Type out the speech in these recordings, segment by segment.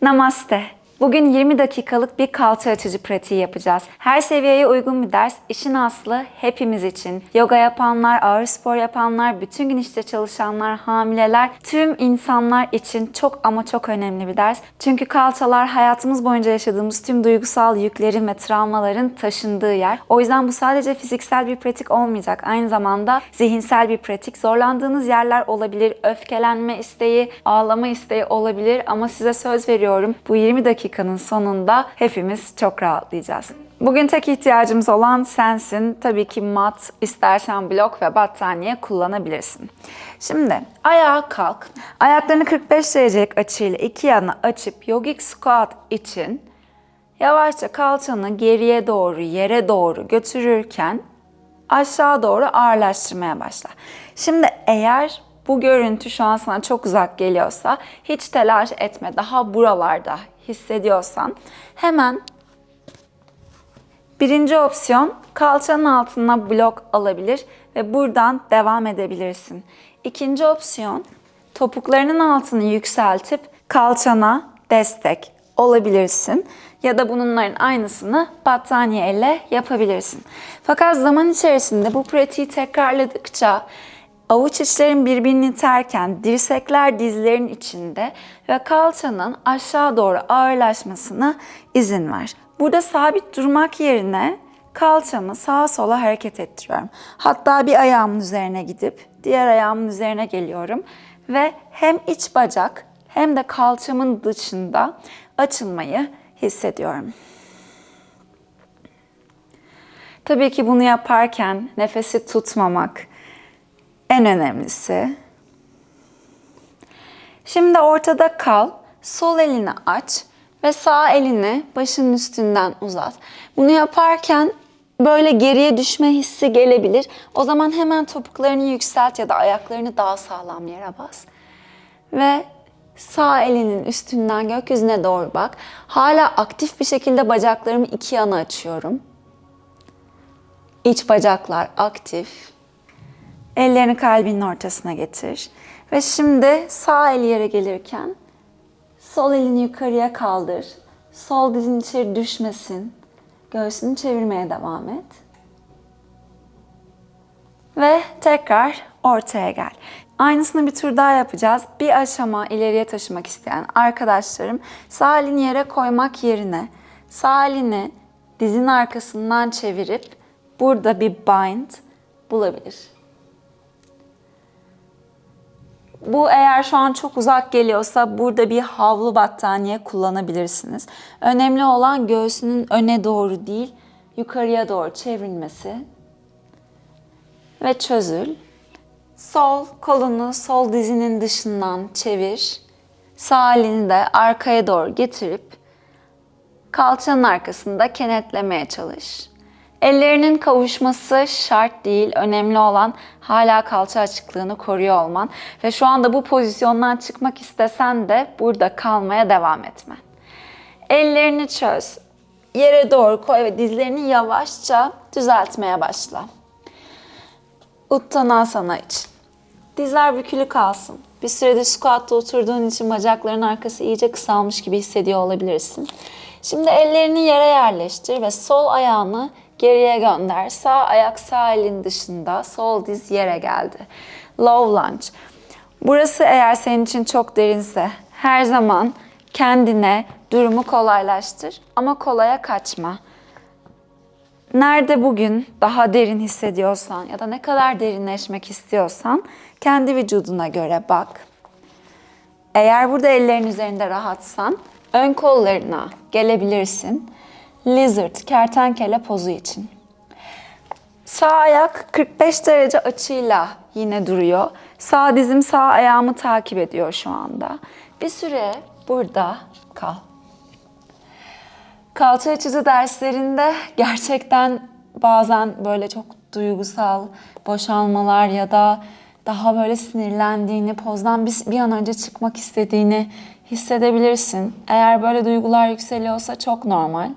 Namaste. Bugün 20 dakikalık bir kalça açıcı pratiği yapacağız. Her seviyeye uygun bir ders. İşin aslı hepimiz için. Yoga yapanlar, ağır spor yapanlar, bütün gün işte çalışanlar, hamileler, tüm insanlar için çok ama çok önemli bir ders. Çünkü kalçalar hayatımız boyunca yaşadığımız tüm duygusal yüklerin ve travmaların taşındığı yer. O yüzden bu sadece fiziksel bir pratik olmayacak. Aynı zamanda zihinsel bir pratik. Zorlandığınız yerler olabilir. Öfkelenme isteği, ağlama isteği olabilir ama size söz veriyorum bu 20 dakikanın sonunda hepimiz çok rahatlayacağız. Bugün tek ihtiyacımız olan sensin. Tabii ki mat, istersen blok ve battaniye kullanabilirsin. Şimdi ayağa kalk. Ayaklarını 45 derecelik açıyla iki yana açıp yogic squat için yavaşça kalçanı geriye doğru, yere doğru götürürken aşağı doğru ağırlaştırmaya başla. Şimdi eğer bu görüntü şu an sana çok uzak geliyorsa hiç telaş etme. Daha buralarda hissediyorsan hemen birinci opsiyon kalçanın altına blok alabilir ve buradan devam edebilirsin. İkinci opsiyon topuklarının altını yükseltip kalçana destek olabilirsin ya da bunların aynısını battaniye ile yapabilirsin. Fakat zaman içerisinde bu pratiği tekrarladıkça avuç içlerin birbirini iterken dirsekler dizlerin içinde ve kalçanın aşağı doğru ağırlaşmasına izin ver. Burada sabit durmak yerine kalçamı sağa sola hareket ettiriyorum. Hatta bir ayağımın üzerine gidip diğer ayağımın üzerine geliyorum ve hem iç bacak hem de kalçamın dışında açılmayı hissediyorum. Tabii ki bunu yaparken nefesi tutmamak en önemlisi. Şimdi ortada kal, sol elini aç ve sağ elini başının üstünden uzat. Bunu yaparken böyle geriye düşme hissi gelebilir. O zaman hemen topuklarını yükselt ya da ayaklarını daha sağlam yere bas. Ve sağ elinin üstünden gökyüzüne doğru bak. Hala aktif bir şekilde bacaklarımı iki yana açıyorum. İç bacaklar aktif. Ellerini kalbinin ortasına getir. Ve şimdi sağ el yere gelirken sol elini yukarıya kaldır. Sol dizin içeri düşmesin. Göğsünü çevirmeye devam et. Ve tekrar ortaya gel. Aynısını bir tur daha yapacağız. Bir aşama ileriye taşımak isteyen arkadaşlarım sağ elini yere koymak yerine sağ elini dizin arkasından çevirip burada bir bind bulabilir. Bu eğer şu an çok uzak geliyorsa burada bir havlu battaniye kullanabilirsiniz. Önemli olan göğsünün öne doğru değil, yukarıya doğru çevrilmesi. Ve çözül. Sol kolunu sol dizinin dışından çevir. Sağ elini de arkaya doğru getirip kalçanın arkasında kenetlemeye çalış. Ellerinin kavuşması şart değil. Önemli olan hala kalça açıklığını koruyor olman. Ve şu anda bu pozisyondan çıkmak istesen de burada kalmaya devam etmen. Ellerini çöz. Yere doğru koy ve dizlerini yavaşça düzeltmeye başla. Uttanasana için. Dizler bükülü kalsın. Bir süredir squat'ta oturduğun için bacakların arkası iyice kısalmış gibi hissediyor olabilirsin. Şimdi ellerini yere yerleştir ve sol ayağını geriye gönder. Sağ ayak sağ elin dışında, sol diz yere geldi. Low lunge. Burası eğer senin için çok derinse her zaman kendine durumu kolaylaştır ama kolaya kaçma. Nerede bugün daha derin hissediyorsan ya da ne kadar derinleşmek istiyorsan kendi vücuduna göre bak. Eğer burada ellerin üzerinde rahatsan ön kollarına gelebilirsin. Lizard, kertenkele pozu için. Sağ ayak 45 derece açıyla yine duruyor. Sağ dizim sağ ayağımı takip ediyor şu anda. Bir süre burada kal. Kalça açıcı derslerinde gerçekten bazen böyle çok duygusal boşalmalar ya da daha böyle sinirlendiğini, pozdan bir, bir an önce çıkmak istediğini hissedebilirsin. Eğer böyle duygular yükseliyorsa çok normal.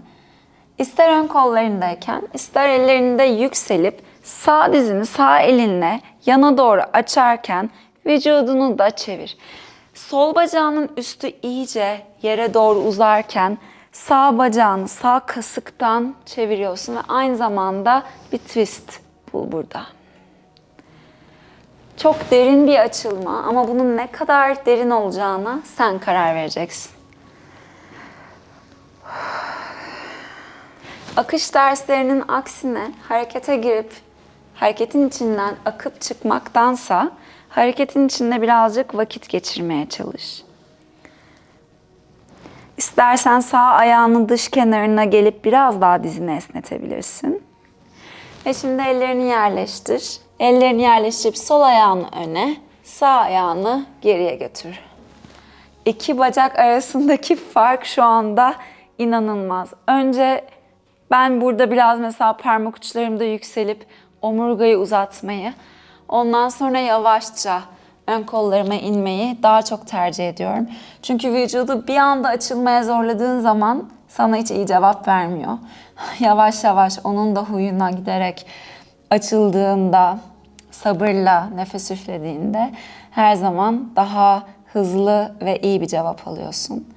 İster ön kollarındayken, ister ellerinde yükselip sağ dizini sağ elinle yana doğru açarken vücudunu da çevir. Sol bacağının üstü iyice yere doğru uzarken sağ bacağını sağ kasıktan çeviriyorsun ve aynı zamanda bir twist bul burada. Çok derin bir açılma ama bunun ne kadar derin olacağına sen karar vereceksin. Akış derslerinin aksine harekete girip hareketin içinden akıp çıkmaktansa hareketin içinde birazcık vakit geçirmeye çalış. İstersen sağ ayağının dış kenarına gelip biraz daha dizini esnetebilirsin. Ve şimdi ellerini yerleştir. Ellerini yerleştirip sol ayağını öne, sağ ayağını geriye götür. İki bacak arasındaki fark şu anda inanılmaz. Önce ben burada biraz mesela parmak uçlarımda yükselip omurgayı uzatmayı, ondan sonra yavaşça ön kollarıma inmeyi daha çok tercih ediyorum. Çünkü vücudu bir anda açılmaya zorladığın zaman sana hiç iyi cevap vermiyor. Yavaş yavaş onun da huyuna giderek açıldığında, sabırla nefes üflediğinde her zaman daha hızlı ve iyi bir cevap alıyorsun.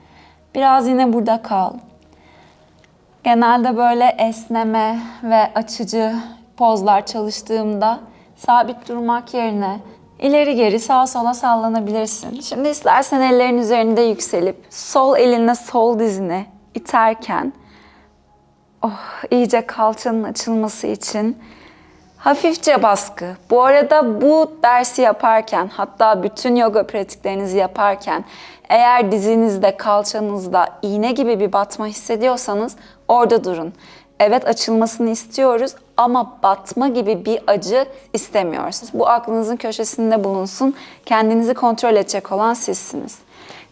Biraz yine burada kal. Genelde böyle esneme ve açıcı pozlar çalıştığımda sabit durmak yerine ileri geri sağa sola sallanabilirsin. Şimdi istersen ellerin üzerinde yükselip sol elinle sol dizini iterken oh, iyice kalçanın açılması için hafifçe baskı. Bu arada bu dersi yaparken hatta bütün yoga pratiklerinizi yaparken eğer dizinizde, kalçanızda iğne gibi bir batma hissediyorsanız orada durun. Evet açılmasını istiyoruz ama batma gibi bir acı istemiyoruz. Bu aklınızın köşesinde bulunsun. Kendinizi kontrol edecek olan sizsiniz.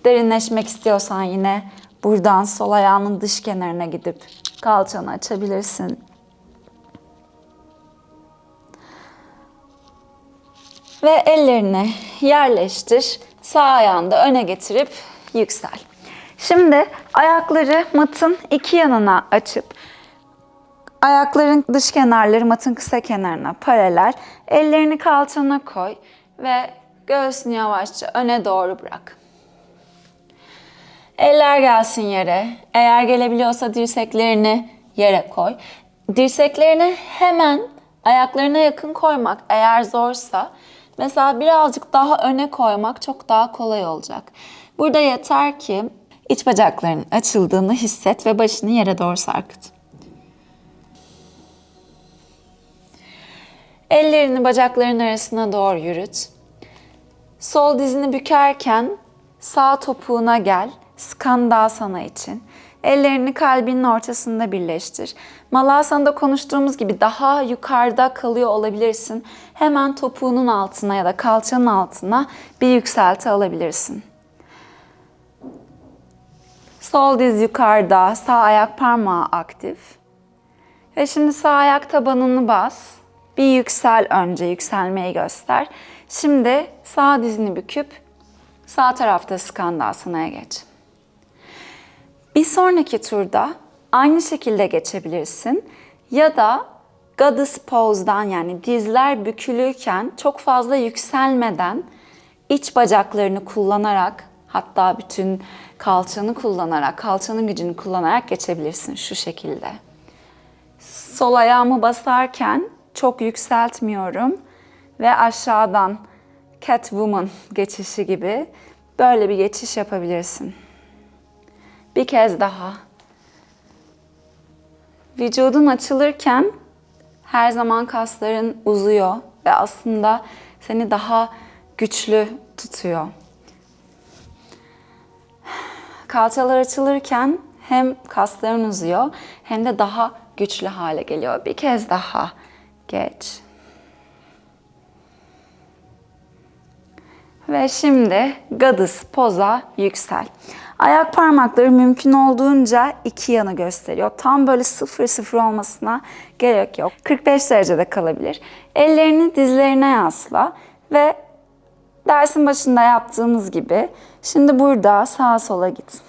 Derinleşmek istiyorsan yine buradan sol ayağının dış kenarına gidip kalçanı açabilirsin. Ve ellerini yerleştir. Sağ ayağını da öne getirip yüksel. Şimdi ayakları matın iki yanına açıp ayakların dış kenarları matın kısa kenarına paralel. Ellerini kalçana koy ve göğsünü yavaşça öne doğru bırak. Eller gelsin yere. Eğer gelebiliyorsa dirseklerini yere koy. Dirseklerini hemen ayaklarına yakın koymak eğer zorsa mesela birazcık daha öne koymak çok daha kolay olacak. Burada yeter ki iç bacaklarının açıldığını hisset ve başını yere doğru sarkıt. Ellerini bacakların arasına doğru yürüt. Sol dizini bükerken sağ topuğuna gel. Skandasana için. Ellerini kalbinin ortasında birleştir. Malasana'da konuştuğumuz gibi daha yukarıda kalıyor olabilirsin. Hemen topuğunun altına ya da kalçanın altına bir yükselti alabilirsin. Sol diz yukarıda, sağ ayak parmağı aktif. Ve şimdi sağ ayak tabanını bas. Bir yüksel önce, yükselmeyi göster. Şimdi sağ dizini büküp sağ tarafta Skandasana'ya geç. Bir sonraki turda aynı şekilde geçebilirsin ya da Goddess Pose'dan yani dizler bükülüyken çok fazla yükselmeden iç bacaklarını kullanarak hatta bütün kalçanı kullanarak, kalçanın gücünü kullanarak geçebilirsin şu şekilde. Sol ayağımı basarken çok yükseltmiyorum ve aşağıdan Catwoman geçişi gibi böyle bir geçiş yapabilirsin. Bir kez daha. Vücudun açılırken her zaman kasların uzuyor ve aslında seni daha güçlü tutuyor. Kalçalar açılırken hem kasların uzuyor hem de daha güçlü hale geliyor. Bir kez daha geç. Ve şimdi Goddess poza yüksel. Ayak parmakları mümkün olduğunca iki yana gösteriyor. Tam böyle sıfır sıfır olmasına gerek yok. 45 derecede kalabilir. Ellerini dizlerine yasla ve dersin başında yaptığımız gibi şimdi burada sağa sola git.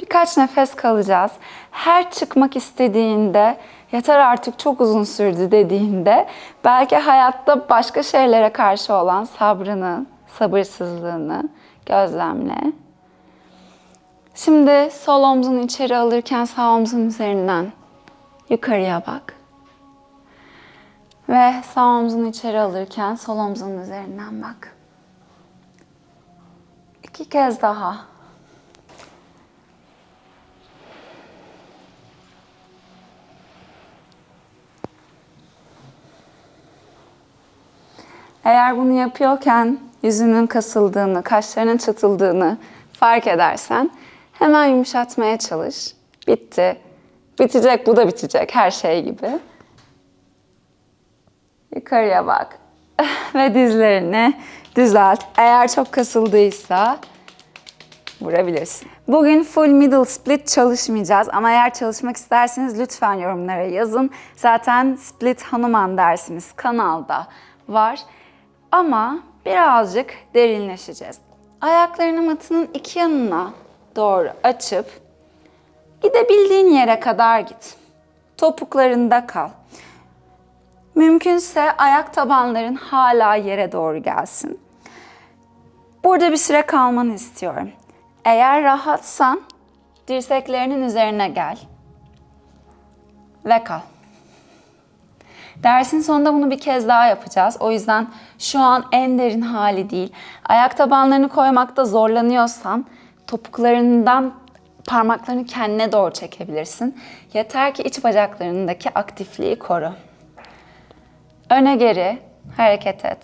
Birkaç nefes kalacağız. Her çıkmak istediğinde yeter artık çok uzun sürdü dediğinde belki hayatta başka şeylere karşı olan sabrını, sabırsızlığını gözlemle. Şimdi sol omzunu içeri alırken sağ omzun üzerinden yukarıya bak. Ve sağ omzunu içeri alırken sol omzun üzerinden bak. İki kez daha. Eğer bunu yapıyorken yüzünün kasıldığını, kaşlarının çatıldığını fark edersen hemen yumuşatmaya çalış. Bitti. Bitecek, bu da bitecek her şey gibi. Yukarıya bak. Ve dizlerini düzelt. Eğer çok kasıldıysa vurabilirsin. Bugün full middle split çalışmayacağız ama eğer çalışmak isterseniz lütfen yorumlara yazın. Zaten split Hanuman dersimiz kanalda var. Ama birazcık derinleşeceğiz. Ayaklarını matının iki yanına doğru açıp gidebildiğin yere kadar git. Topuklarında kal. Mümkünse ayak tabanların hala yere doğru gelsin. Burada bir süre kalmanı istiyorum. Eğer rahatsan dirseklerinin üzerine gel ve kal. Dersin sonunda bunu bir kez daha yapacağız. O yüzden şu an en derin hali değil. Ayak tabanlarını koymakta zorlanıyorsan topuklarından parmaklarını kendine doğru çekebilirsin. Yeter ki iç bacaklarındaki aktifliği koru. Öne geri hareket et.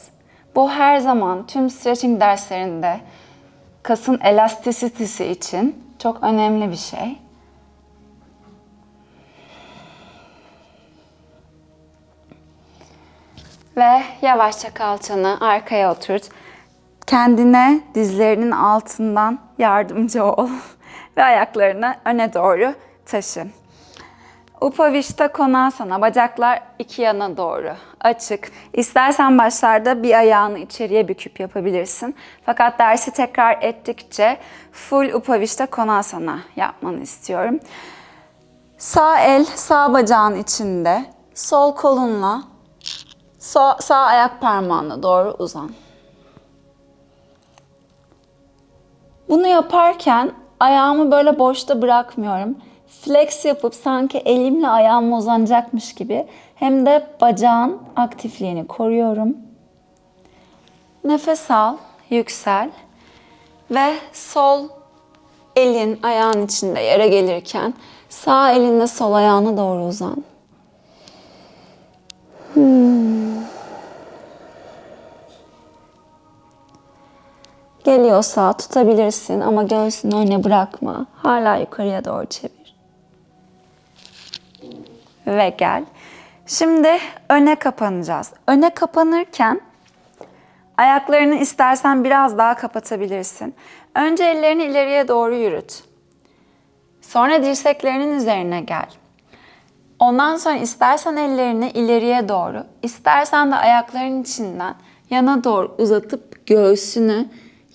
Bu her zaman tüm stretching derslerinde kasın elastisitesi için çok önemli bir şey. Ve yavaşça kalçanı arkaya oturt. Kendine dizlerinin altından yardımcı ol. Ve ayaklarını öne doğru taşı. Upavishta Konasana, bacaklar iki yana doğru açık. İstersen başlarda bir ayağını içeriye büküp yapabilirsin. Fakat dersi tekrar ettikçe full Upavishta Konasana yapmanı istiyorum. Sağ el sağ bacağın içinde, sol kolunla sağ, sağ ayak parmağına doğru uzan. Bunu yaparken ayağımı böyle boşta bırakmıyorum. Flex yapıp sanki elimle ayağıma uzanacakmış gibi hem de bacağın aktifliğini koruyorum. Nefes al, yüksel ve sol elin ayağın içinde yere gelirken sağ elinle sol ayağına doğru uzan. Geliyorsa tutabilirsin ama göğsünü öne bırakma. Hala yukarıya doğru çevir. Ve gel. Şimdi öne kapanacağız. Öne kapanırken ayaklarını istersen biraz daha kapatabilirsin. Önce ellerini ileriye doğru yürüt. Sonra dirseklerinin üzerine gel. Ondan sonra istersen ellerini ileriye doğru, istersen de ayakların içinden yana doğru uzatıp göğsünü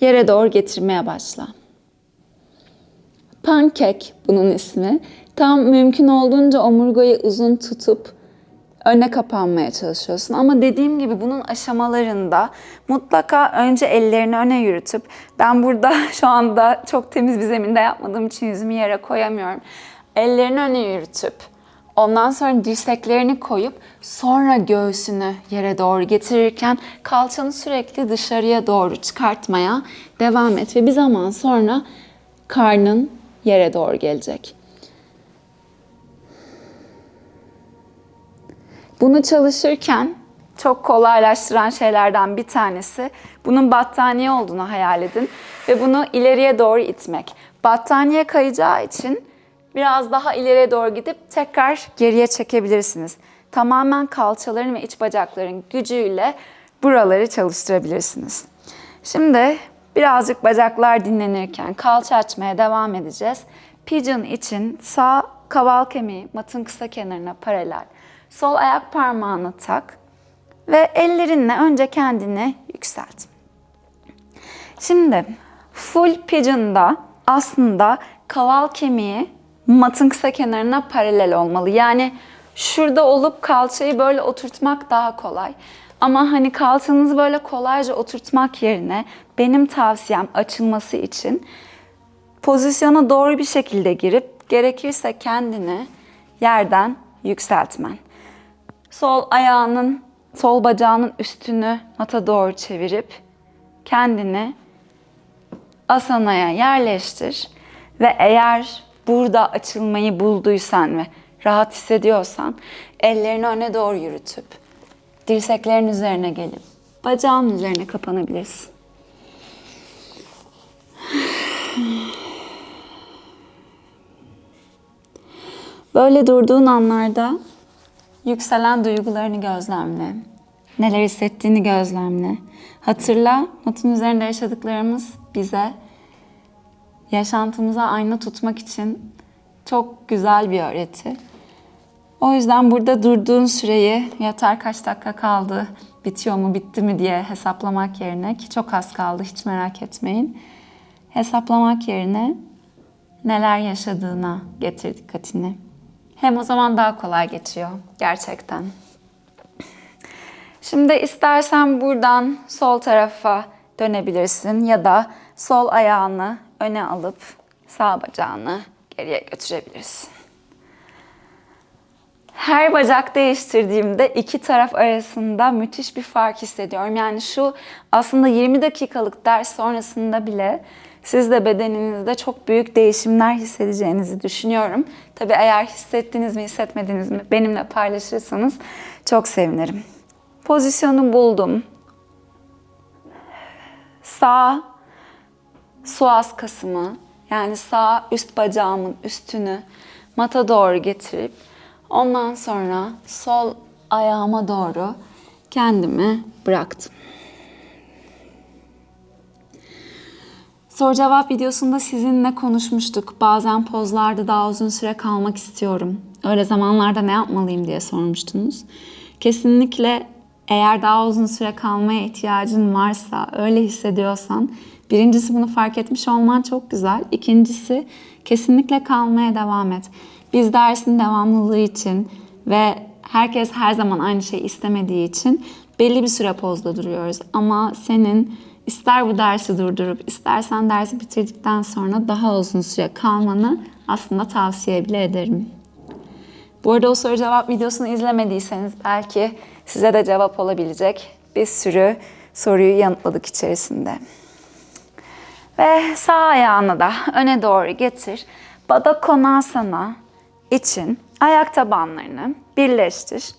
yere doğru getirmeye başla. Pankek bunun ismi. Tam mümkün olduğunca omurgayı uzun tutup öne kapanmaya çalışıyorsun. Ama dediğim gibi bunun aşamalarında mutlaka önce ellerini öne yürütüp ben burada şu anda çok temiz bir zeminde yapmadığım için yüzümü yere koyamıyorum. Ellerini öne yürütüp Ondan sonra dirseklerini koyup sonra göğsünü yere doğru getirirken kalçanı sürekli dışarıya doğru çıkartmaya devam et ve bir zaman sonra karnın yere doğru gelecek. Bunu çalışırken çok kolaylaştıran şeylerden bir tanesi bunun battaniye olduğunu hayal edin ve bunu ileriye doğru itmek. Battaniye kayacağı için biraz daha ileriye doğru gidip tekrar geriye çekebilirsiniz. Tamamen kalçaların ve iç bacakların gücüyle buraları çalıştırabilirsiniz. Şimdi birazcık bacaklar dinlenirken kalça açmaya devam edeceğiz. Pigeon için sağ kaval kemiği matın kısa kenarına paralel. Sol ayak parmağını tak ve ellerinle önce kendini yükselt. Şimdi full pigeon'da aslında kaval kemiği matın kısa kenarına paralel olmalı. Yani şurada olup kalçayı böyle oturtmak daha kolay. Ama hani kalçanızı böyle kolayca oturtmak yerine benim tavsiyem açılması için pozisyona doğru bir şekilde girip gerekirse kendini yerden yükseltmen. Sol ayağının, sol bacağının üstünü mata doğru çevirip kendini asanaya yerleştir ve eğer burada açılmayı bulduysan ve rahat hissediyorsan ellerini öne doğru yürütüp dirseklerin üzerine gelip bacağın üzerine kapanabilirsin. Böyle durduğun anlarda yükselen duygularını gözlemle. Neler hissettiğini gözlemle. Hatırla, matın üzerinde yaşadıklarımız bize yaşantımıza ayna tutmak için çok güzel bir öğreti. O yüzden burada durduğun süreyi yeter kaç dakika kaldı, bitiyor mu, bitti mi diye hesaplamak yerine ki çok az kaldı hiç merak etmeyin. Hesaplamak yerine neler yaşadığına getir dikkatini. Hem o zaman daha kolay geçiyor gerçekten. Şimdi istersen buradan sol tarafa dönebilirsin ya da sol ayağını öne alıp sağ bacağını geriye götürebilirsin. Her bacak değiştirdiğimde iki taraf arasında müthiş bir fark hissediyorum. Yani şu aslında 20 dakikalık ders sonrasında bile siz de bedeninizde çok büyük değişimler hissedeceğinizi düşünüyorum. Tabii eğer hissettiniz mi hissetmediniz mi benimle paylaşırsanız çok sevinirim. Pozisyonu buldum. Sağ suaz kasımı yani sağ üst bacağımın üstünü mata doğru getirip ondan sonra sol ayağıma doğru kendimi bıraktım. Soru cevap videosunda sizinle konuşmuştuk. Bazen pozlarda daha uzun süre kalmak istiyorum. Öyle zamanlarda ne yapmalıyım diye sormuştunuz. Kesinlikle eğer daha uzun süre kalmaya ihtiyacın varsa, öyle hissediyorsan, birincisi bunu fark etmiş olman çok güzel. İkincisi kesinlikle kalmaya devam et. Biz dersin devamlılığı için ve herkes her zaman aynı şeyi istemediği için belli bir süre pozda duruyoruz. Ama senin ister bu dersi durdurup istersen dersi bitirdikten sonra daha uzun süre kalmanı aslında tavsiye bile ederim. Bu arada o soru cevap videosunu izlemediyseniz belki size de cevap olabilecek bir sürü soruyu yanıtladık içerisinde. Ve sağ ayağını da öne doğru getir. Baddha Konasana için ayak tabanlarını birleştir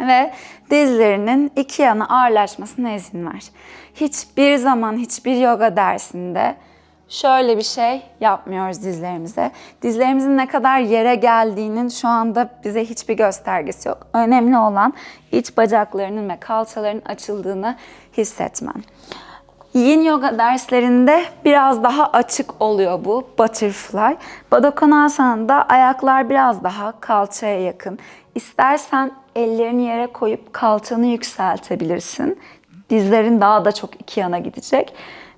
ve dizlerinin iki yana ağırlaşmasına izin ver. Hiçbir zaman hiçbir yoga dersinde şöyle bir şey yapmıyoruz dizlerimize. Dizlerimizin ne kadar yere geldiğinin şu anda bize hiçbir göstergesi yok. Önemli olan iç bacaklarının ve kalçaların açıldığını hissetmen. Yin yoga derslerinde biraz daha açık oluyor bu butterfly. Baddha ayaklar biraz daha kalçaya yakın. İstersen ellerini yere koyup kalçanı yükseltebilirsin. Dizlerin daha da çok iki yana gidecek.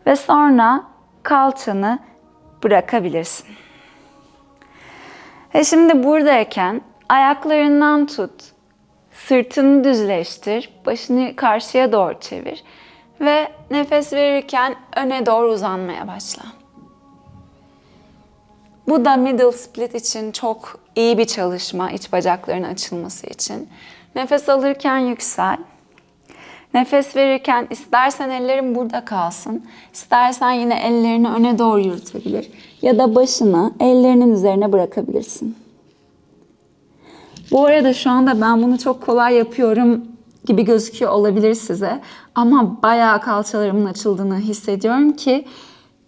Ve sonra kalçanı bırakabilirsin. E şimdi buradayken ayaklarından tut. Sırtını düzleştir. Başını karşıya doğru çevir. Ve nefes verirken öne doğru uzanmaya başla. Bu da middle split için çok iyi bir çalışma, iç bacakların açılması için. Nefes alırken yüksel. Nefes verirken istersen ellerin burada kalsın, istersen yine ellerini öne doğru yürütebilir ya da başını ellerinin üzerine bırakabilirsin. Bu arada şu anda ben bunu çok kolay yapıyorum gibi gözüküyor olabilir size. Ama bayağı kalçalarımın açıldığını hissediyorum ki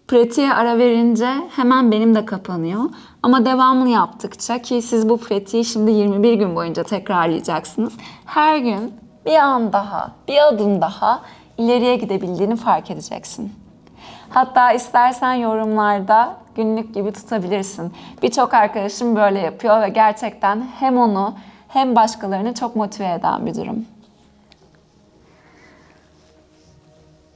pratiğe ara verince hemen benim de kapanıyor. Ama devamlı yaptıkça ki siz bu pratiği şimdi 21 gün boyunca tekrarlayacaksınız. Her gün bir an daha, bir adım daha ileriye gidebildiğini fark edeceksin. Hatta istersen yorumlarda günlük gibi tutabilirsin. Birçok arkadaşım böyle yapıyor ve gerçekten hem onu hem başkalarını çok motive eden bir durum.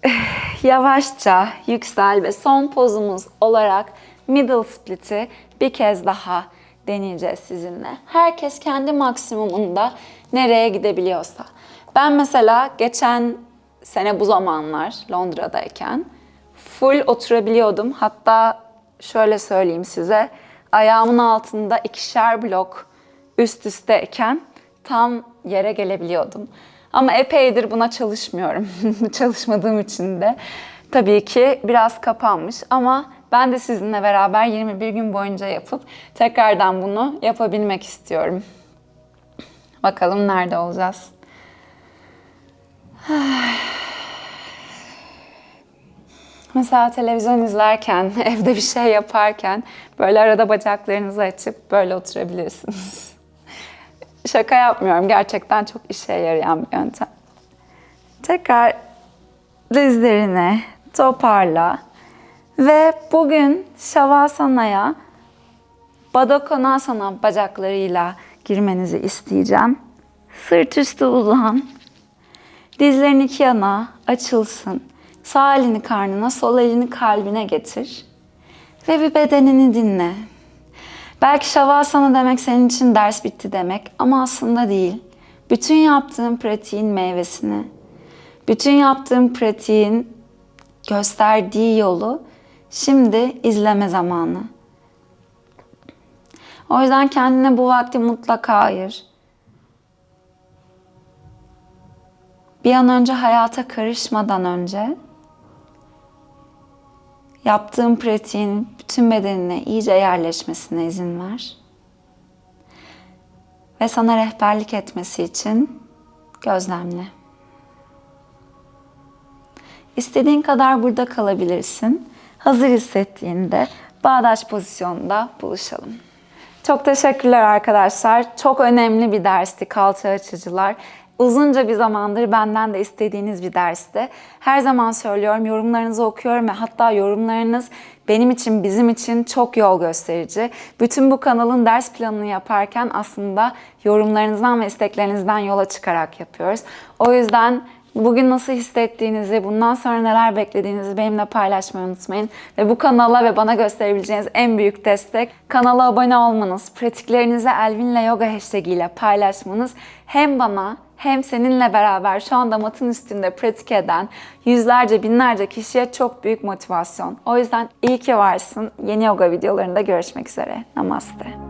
Yavaşça yüksel ve son pozumuz olarak middle split'i bir kez daha deneyeceğiz sizinle. Herkes kendi maksimumunda nereye gidebiliyorsa. Ben mesela geçen sene bu zamanlar Londra'dayken full oturabiliyordum. Hatta şöyle söyleyeyim size. Ayağımın altında ikişer blok üst üsteyken tam yere gelebiliyordum. Ama epeydir buna çalışmıyorum. Çalışmadığım için de tabii ki biraz kapanmış ama ben de sizinle beraber 21 gün boyunca yapıp tekrardan bunu yapabilmek istiyorum. Bakalım nerede olacağız. Mesela televizyon izlerken, evde bir şey yaparken böyle arada bacaklarınızı açıp böyle oturabilirsiniz. Şaka yapmıyorum. Gerçekten çok işe yarayan bir yöntem. Tekrar dizlerini toparla. Ve bugün Şavasana'ya Badokonasana bacaklarıyla girmenizi isteyeceğim. Sırt üstü uzan. Dizlerin iki yana açılsın. Sağ elini karnına, sol elini kalbine getir. Ve bir bedenini dinle. Belki Şavasana demek senin için ders bitti demek ama aslında değil. Bütün yaptığın pratiğin meyvesini, bütün yaptığın pratiğin gösterdiği yolu şimdi izleme zamanı. O yüzden kendine bu vakti mutlaka ayır. Bir an önce hayata karışmadan önce yaptığın pratiğin bütün bedenine iyice yerleşmesine izin ver. Ve sana rehberlik etmesi için gözlemle. İstediğin kadar burada kalabilirsin. Hazır hissettiğinde bağdaş pozisyonda buluşalım. Çok teşekkürler arkadaşlar. Çok önemli bir dersti kalça açıcılar. Uzunca bir zamandır benden de istediğiniz bir dersti. Her zaman söylüyorum, yorumlarınızı okuyorum ve hatta yorumlarınız benim için, bizim için çok yol gösterici. Bütün bu kanalın ders planını yaparken aslında yorumlarınızdan ve isteklerinizden yola çıkarak yapıyoruz. O yüzden Bugün nasıl hissettiğinizi, bundan sonra neler beklediğinizi benimle paylaşmayı unutmayın. Ve bu kanala ve bana gösterebileceğiniz en büyük destek kanala abone olmanız, pratiklerinizi Elvin'le yoga hashtag ile paylaşmanız hem bana hem seninle beraber şu anda matın üstünde pratik eden yüzlerce binlerce kişiye çok büyük motivasyon. O yüzden iyi ki varsın. Yeni yoga videolarında görüşmek üzere. Namaste.